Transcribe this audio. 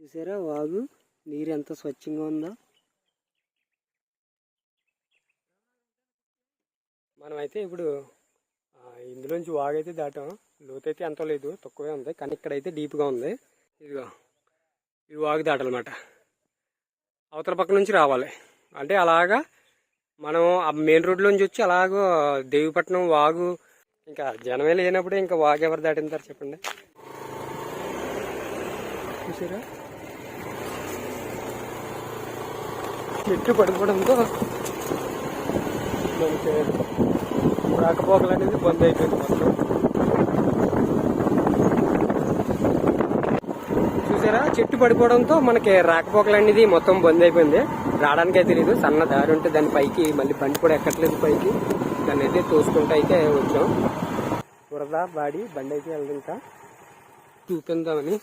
చూసారా? వాగు. నీరు ఎంత స్వచ్ఛంగా ఉందో. మనమైతే ఇప్పుడు ఇందులోంచి వాగైతే దాటాం. లోతైతే ఎంత లేదు తక్కువే ఉంది కానీ ఇక్కడైతే డీప్గా ఉంది. ఇదిగో ఈ వాగు దాటాలన్నమాట. అవతల పక్క నుంచి రావాలి. అంటే అలాగా మనం ఆ మెయిన్ రోడ్లోంచి వచ్చి అలాగో దేవిపట్నం వాగు ఇంకా జనమే లేనప్పుడు ఇంకా వాగు ఎవరు దాటింటారు చెప్పండి. చూసారా? చెట్టు పడిపోవడంతో మనకి రాకపోకలు అనేది బంద్ అయిపోయింది మొత్తం. చూసారా? చెట్టు పడిపోవడంతో మనకి రాకపోకలు అనేది మొత్తం బంద్ అయిపోయింది. రావడానికే తెలియదు సన్న దారి ఉంటే దాని పైకి మళ్ళీ బండి కూడా ఎక్కట్లేదు పైకి. దాన్ని అయితే తోసుకుంటూ అయితే వచ్చాం. బురద బాడి బండి అయితే వెళ్ళదు? ఇంకా చూపిందామని